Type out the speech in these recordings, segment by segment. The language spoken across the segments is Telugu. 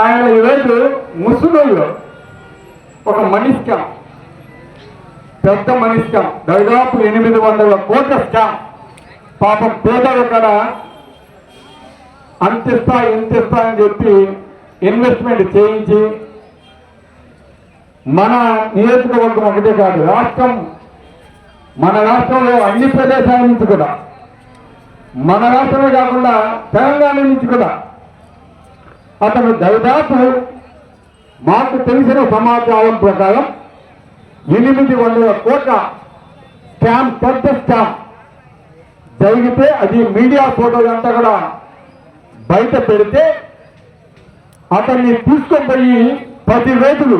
ఆయన ఈరోజు ముసుగులో ఒక మనీ స్కామ్ పెద్ద మనీ స్కామ్ దాదాపు ఎనిమిది వందల కోట్ల స్కామ్. పాపం పేదలు కదా అంతిస్తా ఇంతిస్తా అని చెప్పి ఇన్వెస్ట్మెంట్ చేయించి మన నియోజకవర్గం ఒకటే కాదు రాష్ట్రం మన రాష్ట్రంలో అన్ని ప్రదేశాల నుంచి కూడా మన రాష్ట్రమే కాకుండా తెలంగాణ నుంచి కూడా అతను దాదాపు మాకు తెలిసిన సమాచారం ప్రకారం ఎనిమిది వందల కోట్ల స్కామ్ పెద్ద స్కామ్ జరిగితే అది మీడియా ఫోటోలు అంతా కూడా బయట పెడితే అతన్ని తీసుకొని పోయి పది రోజులు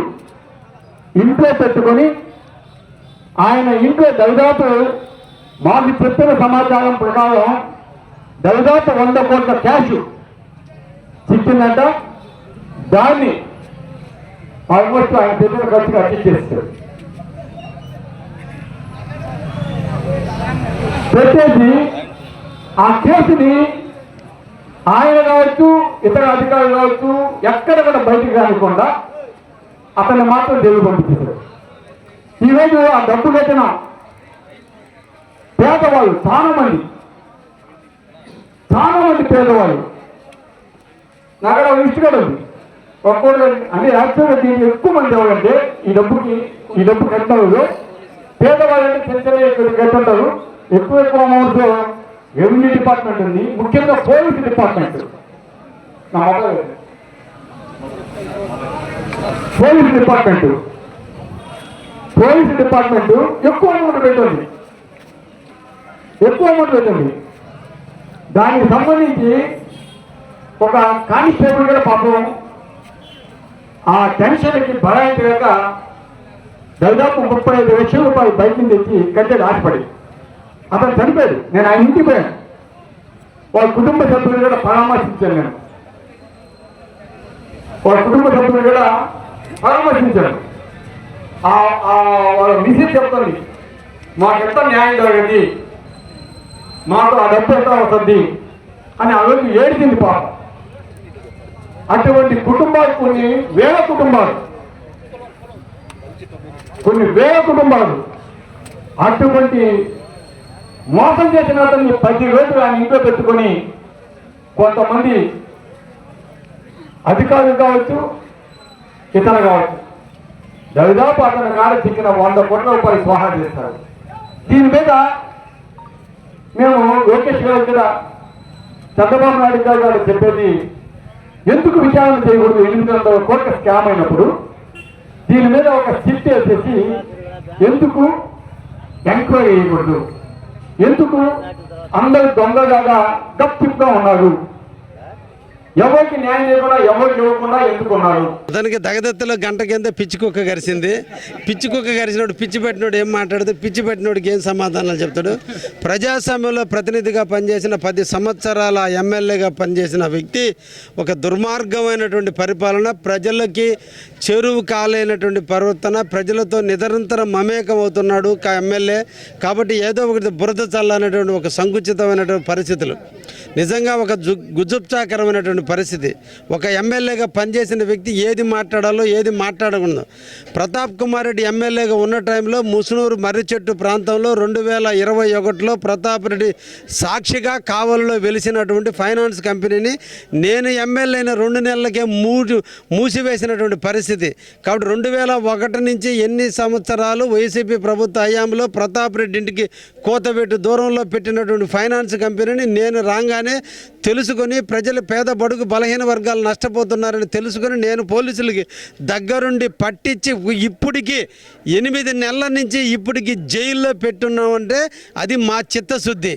ఇంట్లో పెట్టుకొని ఆయన ఇంట్లో దాదాపు మాకు చెప్పిన సమాచారం ప్రకారం దాదాపు వంద కోట్ల క్యాష్ చిక్కిందంట? దాన్ని ఆల్మోస్ట్ ఆయన చెప్పిన ఖర్చుగా అట్టించేస్తారు పెట్టేసి ఆ కేసుని ఆయన కావచ్చు ఇతర అధికారులు కావచ్చు ఎక్కడ కూడా బయటికి రానికుండా అతన్ని మాత్రం జైలు పంపించారు. ఈరోజు ఆ డబ్బు కట్టిన పేదవాళ్ళు చాలా మంది చాలా మంది పేదవాళ్ళు నాకు ఒక లిస్ట్ కూడా ఉంది ఒక్కొక్కరు అంటే యాక్చువల్గా దీన్ని ఎక్కువ మంది ఎవరంటే ఈ డబ్బుకి ఈ డబ్బు కట్టవు పేదవాళ్ళంటే చిన్న చిన్న ఇక్కడ కట్టుంటారు ఎక్కువ ఎక్కువ అమౌంట్ రెవెన్యూ డిపార్ట్మెంట్ ఉంది. ముఖ్యంగా పోలీస్ డిపార్ట్మెంట్. నా mobile police department. Police department ఎక్కువ అమౌంట్ పెట్టండి. ఎక్కువ అమౌంట్ పెట్టండి. దానికి సంబంధించి ఒక కానిస్టేబుల్ కూడా పాపం ఆ టెన్షన్కి భరాయించలేక దాదాపు ముప్పై ఐదు లక్షల రూపాయలు బయట తెచ్చి కట్టేది ఆశపడి అతను చనిపోయాడు. నేను ఆయన ఇంటికి పోయాను. వాళ్ళ కుటుంబ సభ్యులు కూడా పరామర్శించాను నేను వాళ్ళ కుటుంబ సభ్యులు కూడా పరామర్శించాను వాళ్ళ మిసెస్ చెప్తుంది మాకెంత న్యాయం జరగండి మాకు ఆ డబ్బు ఎంత వస్తుంది? అని ఆ రోజు ఏడిచింది పాపం. అటువంటి కుటుంబాలు కొన్ని వేల కుటుంబాలు. కొన్ని వేల కుటుంబాలు. అటువంటి మోసం చేసిన అతన్ని పది రోజులు ఆయన ఇంట్లో పెట్టుకొని కొంతమంది అధికారులు కావచ్చు ఇతర కావచ్చు దాదాపు అతని కాడ చిక్కిన వంద కోట్ల రూపాయలు స్వాహా చేస్తారు దీని మీద మేము లోకేష్ గారు దగ్గర చంద్రబాబు నాయుడు గారు చెప్పేది ఎందుకు విచారణ చేయకూడదు? ఎనిమిది వందల కోట్ల స్కామ్ అయినప్పుడు దీని మీద ఒక స్టిట్ వేసేసి ఎందుకు ఎంక్వైరీ చేయకూడదు? ఎందుకు అందరు దొంగలాగా గప్పిప్గా ఉన్నారు? ఎవరికి న్యాయం లేకుండా ఎవరికి ఇవ్వకుండా ఎందుకున్నారు? అతనికి గంట కింద పిచ్చి కుక్క గరిసింది. పిచ్చి కుక్క గరిచినోడు పిచ్చి పెట్టినోడు ఏం మాట్లాడదు పిచ్చి పెట్టినోడికి ఏం సమాధానాలు చెప్తాడు? ప్రజాస్వామ్యంలో ప్రతినిధిగా పనిచేసిన పది సంవత్సరాల ఎమ్మెల్యేగా పనిచేసిన వ్యక్తి ఒక దుర్మార్గమైనటువంటి పరిపాలన ప్రజలకి చెరువు కాలేనటువంటి ప్రవర్తన ప్రజలతో నిరంతరం మమేకం అవుతున్నాడు ఎమ్మెల్యే. కాబట్టి ఏదో ఒకటి బురద చల్లనేటువంటి ఒక సంకుచితమైనటువంటి పరిస్థితులు. నిజంగా ఒక జు గుజుప్చాకరమైనటువంటి పరిస్థితి. ఒక ఎమ్మెల్యేగా పనిచేసిన వ్యక్తి ఏది మాట్లాడాలో ఏది మాట్లాడకూడదు. ప్రతాప్ కుమార్ రెడ్డి ఎమ్మెల్యేగా ఉన్న టైంలో ముసునూరు మర్రి చెట్టు ప్రాంతంలో రెండు వేల ఇరవై ఒకటిలో ప్రతాప్ రెడ్డి సాక్షిగా కావలిలో వెలిసినటువంటి ఫైనాన్స్ కంపెనీని నేను ఎమ్మెల్యే అయిన రెండు నెలలకే మూడు మూసివేసినటువంటి పరిస్థితి. కాబట్టి రెండు వేల ఒకటి నుంచి ఎన్ని సంవత్సరాలు వైసీపీ ప్రభుత్వ హయాంలో ప్రతాప్ రెడ్డి ఇంటికి కోతబెట్టు దూరంలో పెట్టినటువంటి ఫైనాన్స్ కంపెనీని నేను రాగానే અને తెలుసుకొని ప్రజలు పేద బడుగు బలహీన వర్గాలు నష్టపోతున్నారని తెలుసుకొని నేను పోలీసులకి దగ్గరుండి పట్టించి ఇప్పటికి ఎనిమిది నెలల నుంచి ఇప్పటికి జైల్లో పెట్టున్నామంటే అది మా చిత్తశుద్ధి.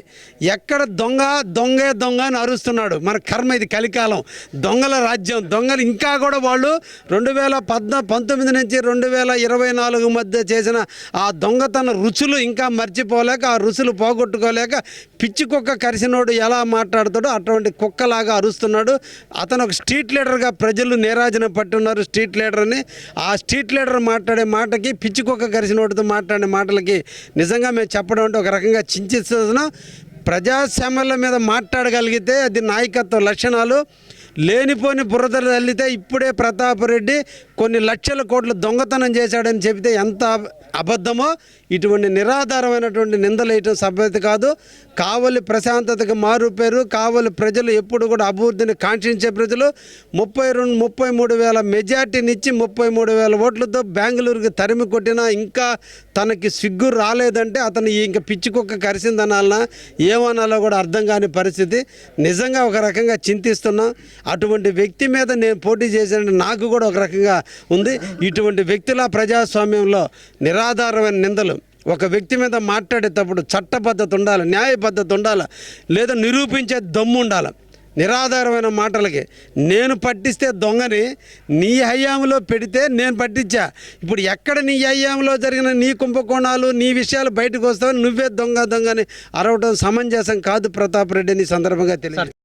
ఎక్కడ దొంగ దొంగే దొంగ అని అరుస్తున్నాడు. మన కర్మ ఇది కలికాలం. దొంగల రాజ్యం. దొంగలు ఇంకా కూడా వాళ్ళు రెండు వేల పద్నా పంతొమ్మిది నుంచి రెండు వేల ఇరవై నాలుగు మధ్య చేసిన ఆ దొంగతన రుచులు ఇంకా మర్చిపోలేక ఆ రుచులు పోగొట్టుకోలేక పిచ్చి కుక్క కరిసినోడు ఎలా మాట్లాడుతాడో అటువంటి కుక్కలాగా అరుస్తున్నాడు. అతను ఒక స్ట్రీట్ లీడర్గా ప్రజలు నేరాజన పట్టున్నారు. స్ట్రీట్ లీడర్ని ఆ స్ట్రీట్ లీడర్ మాట్లాడే మాటకి పిచ్చి కుక్క కరిసినోడితో మాట్లాడే మాటలకి నిజంగా మేము చెప్పడం అంటే ఒక రకంగా చింతిస్తున్నాం ప్రజాస్వామ్యాల మీద మాట్లాడగలిగితే అది నాయకత్వ లక్షణాలు. లేనిపోని బురదలు తల్లితే ఇప్పుడే ప్రతాప్ రెడ్డి కొన్ని లక్షల కోట్లు దొంగతనం చేశాడని చెబితే ఎంత అబద్ధమో? ఇటువంటి నిరాధారమైనటువంటి నిందలేయటం సభ్యత కాదు. కావలి ప్రశాంతతకు మారు పేరు. కావలి ప్రజలు ఎప్పుడు కూడా అభివృద్ధిని కాంక్షించే ప్రజలు. ముప్పై రెండు ముప్పై మూడు వేల మెజార్టీనిచ్చి ముప్పై మూడు వేల ఓట్లతో బెంగళూరుకి తరిమి కొట్టినా ఇంకా తనకి సిగ్గు రాలేదంటే అతను ఇంక పిచ్చి కుక్క కరిసిందనాలనా? ఏమనాలో కూడా అర్థం కాని పరిస్థితి. నిజంగా ఒక రకంగా చింతిస్తున్నాం. అటువంటి వ్యక్తి మీద నేను పోటీ చేసిన నాకు కూడా ఒక రకంగా ఉంది. ఇటువంటి వ్యక్తుల ప్రజాస్వామ్యంలో నిరాధారమైన నిందలు. ఒక వ్యక్తి మీద మాట్లాడేటప్పుడు చట్టబద్ధత ఉండాలి న్యాయబద్ధత ఉండాలి లేదా నిరూపించే దమ్ము ఉండాలి. నిరాధారమైన మాటలకి నేను పట్టిస్తే దొంగని నీ హయాంలో పెడితే నేను పట్టించా. ఇప్పుడు ఎక్కడ నీ హయాంలో జరిగిన నీ కుంభకోణాలు నీ విషయాలు బయటకు వస్తావు నువ్వే దొంగ దొంగని అరవటం సమంజసం కాదు ప్రతాప్ రెడ్డిని ఈ సందర్భంగా తెలియదు